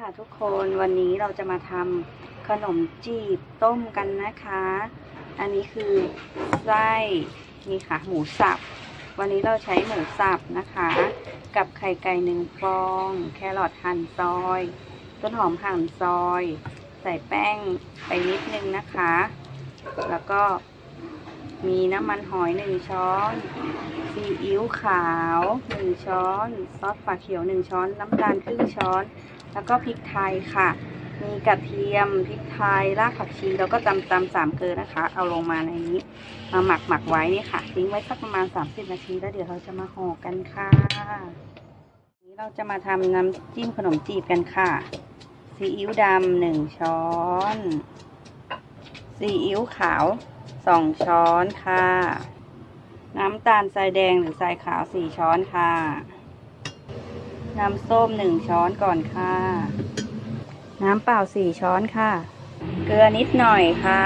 ค่ะทุกคนวันนี้เราจะมาทำขนมจีบต้มกันนะคะ อันนี้คือไส้นี่ค่ะหมูสับ วันนี้เราใช้หมูสับนะคะ กับไข่ไก่หนึ่งฟอง แครอทหั่นซอย ต้นหอมหั่นซอย ใส่แป้งไปนิดนึงนะคะ แล้วก็มีน้ำมันหอยหนึ่งช้อนซีอิ๊วขาวหนึ่งช้อน ซอสฝาเขียวหนึ่งช้อน น้ำตาลครึ่งช้อน แล้วก็พริกไทยค่ะ มีกระเทียมพริกไทยรากผักชีแล้วก็ตำตำสามเกลือนะคะ เอาลงมาในนี้มาหมักหมักไว้นี่ค่ะ ทิ้งไว้สักประมาณ 30 นาทีแล้วเดี๋ยวเราจะมาห่อกันค่ะนนี้เราจะมาทำน้ำจิ้มขนมจีบกันค่ะซีอิ๊วดำหนึ่งช้อนซีอิ๊วขาวสองช้อนค่ะ น้ำตาลทรายแดงหรือทรายขาวสี่ช้อนค่ะ น้ำส้มหนึ่งช้อนก่อนค่ะ น้ำเปล่าสี่ช้อนค่ะ เกลือนิดหน่อยค่ะ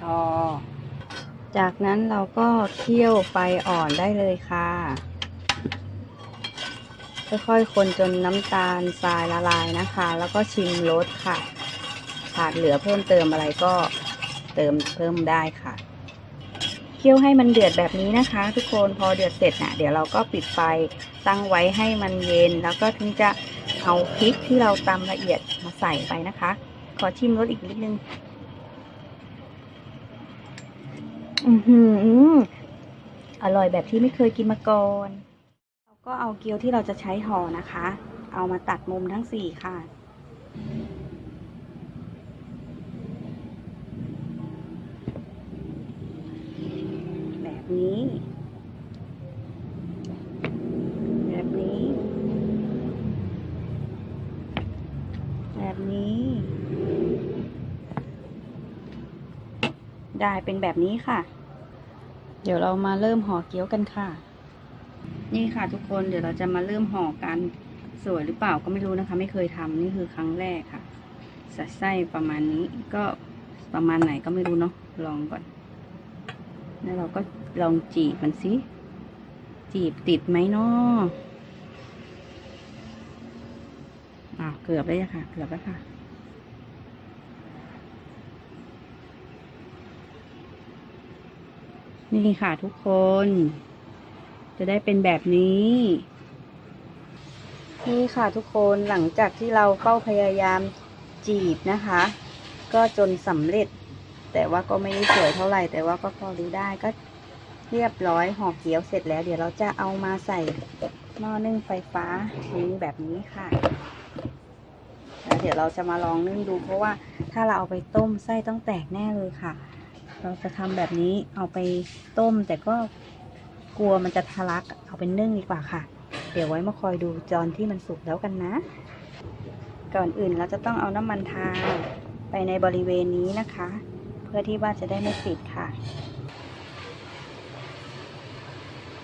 พอจากนั้นเราก็เคี่ยวไฟอ่อนได้เลยค่ะ ค่อยๆคนจนน้ำตาลทรายละลายนะคะ แล้วก็ชิมรสค่ะขาดเหลือเพิ่มเติมอะไรก็เติมเพิ่มได้ค่ะ คี่ยวให้มันเดือดแบบนี้นะคะ ทุกคนพอเดือดเสร็จนะเดี๋ยวเราก็ปิดไฟตั้งไว้ให้มันเย็น แล้วก็ถึงจะเอาพริกที่เราตำละเอียดมาใส่ไปนะคะ ขอชิมรสอีกนิดนึงอือหืออร่อยแบบที่ไม่เคยกินมาก่อนเราก็เอาเกี๊ยวที่เราจะใช้ห่อนะคะ เอามาตัดมุมทั้งสี่ค่ะ แบบ นี้ แบบนี้ แบบนี้ ได้เป็นแบบนี้ค่ะ เดี๋ยวเรามาเริ่มห่อเกี๊ยวกันค่ะ นี่ค่ะทุกคนเดี๋ยวเราจะมาเริ่มห่อกันสวยหรือเปล่าก็ไม่รู้นะคะ ไม่เคยทำนี่คือครั้งแรกค่ะใส่ไส้ประมาณนี้ก็ประมาณไหนก็ไม่รู้เนาะลองก่อน แล้วเราก็ลองจีบมันสิจีบติดไหมเนาะอ่าเกือบแล้วค่ะ เกือบแล้วค่ะ นี่ค่ะทุกคน จะได้เป็นแบบนี้ นี่ค่ะทุกคนหลังจากที่เราเฝ้าพยายามจีบนะคะ ก็จนสำเร็จ แต่ว่าก็ไม่ได้สวยเท่าไหร่ แต่ว่าก็พอดูได้ก็เรียบร้อยห่อเกี๊ยวเสร็จแล้ว เดี๋ยวเราจะเอามาใส่หม้อนึ่งไฟฟ้านี้แบบนี้ค่ะแล้วเดี๋ยวเราจะมาลองนึ่งดู เพราะว่าถ้าเราเอาไปต้มไส้ต้องแตกแน่เลยค่ะ เราจะทำแบบนี้เอาไปต้ม แต่ก็กลัวมันจะทะลักเอาไปนึ่งดีกว่าค่ะ เดี๋ยวไว้มาคอยดูจอนที่มันสุกแล้วกันนะ ก่อนอื่นเราจะต้องเอาน้ำมันทาไปในบริเวณนี้นะคะ เพื่อที่ว่าจะได้ไม่ติดค่ะ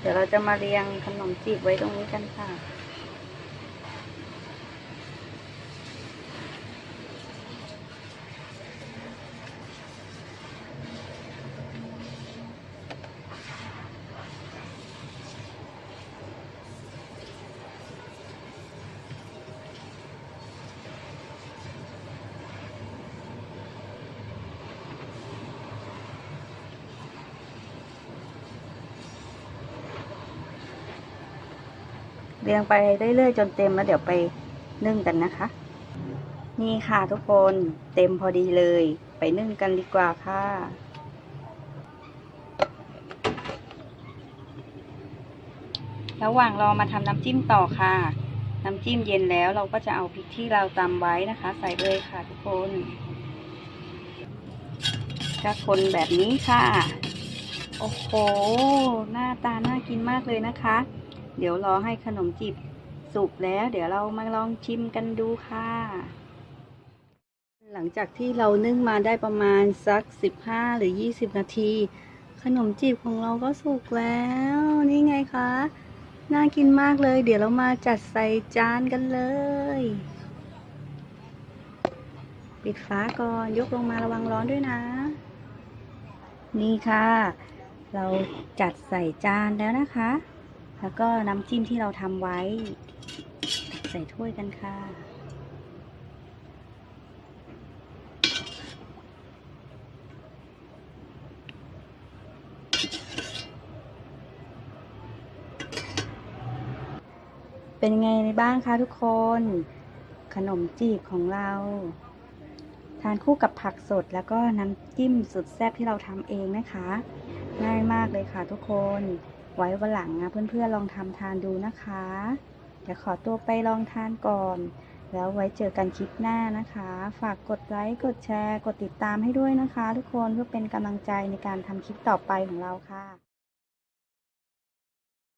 เดี๋ยวเราจะมาเรียงขนมจีบไว้ตรงนี้กันค่ะ เรียงไปเรื่อยๆจนเต็มแล้วเดี๋ยวไปนึ่งกันนะคะ นี่ค่ะทุกคนเต็มพอดีเลย ไปนึ่งกันดีกว่าค่ะระหว่างรอมาทำน้ำจิ้มต่อค่ะ น้ำจิ้มเย็นแล้วเราก็จะเอาพริกที่เราตำไว้นะคะ ใส่เลยค่ะทุกคนก็คนแบบนี้ค่ะ โอ้โห หน้าตาน่ากินมากเลยนะคะ เดี๋ยวรอให้ขนมจีบสุกแล้ว เดี๋ยวเรามาลองชิมกันดูค่ะ หลังจากที่เรานึ่งมาได้ประมาณสัก 15 หรือ 20 นาที ขนมจีบของเราก็สุกแล้ว นี่ไงคะ น่ากินมากเลย เดี๋ยวเรามาจัดใส่จานกันเลย ปิดฝาก่อน ยกลงมาระวังร้อนด้วยนะ นี่ค่ะ เราจัดใส่จานแล้วนะคะ แล้วก็น้ำจิ้มที่เราทำไว้ ใส่ถ้วยกันค่ะ เป็นไงบ้างคะทุกคน ขนมจีบของเรา ทานคู่กับผักสดแล้วก็น้ำจิ้มสุดแซ่บที่เราทำเองนะคะ ง่ายมากเลยค่ะทุกคน ไว้วันหลังนะเพื่อนๆลองทำทานดูนะคะ เดี๋ยวขอตัวไปลองทานก่อน แล้วไว้เจอกันคลิปหน้านะคะ ฝากกดไลค์กดแชร์ กดติดตามให้ด้วยนะคะ ทุกคนเพื่อเป็นกำลังใจในการทำคลิปต่อไปของเราค่ะ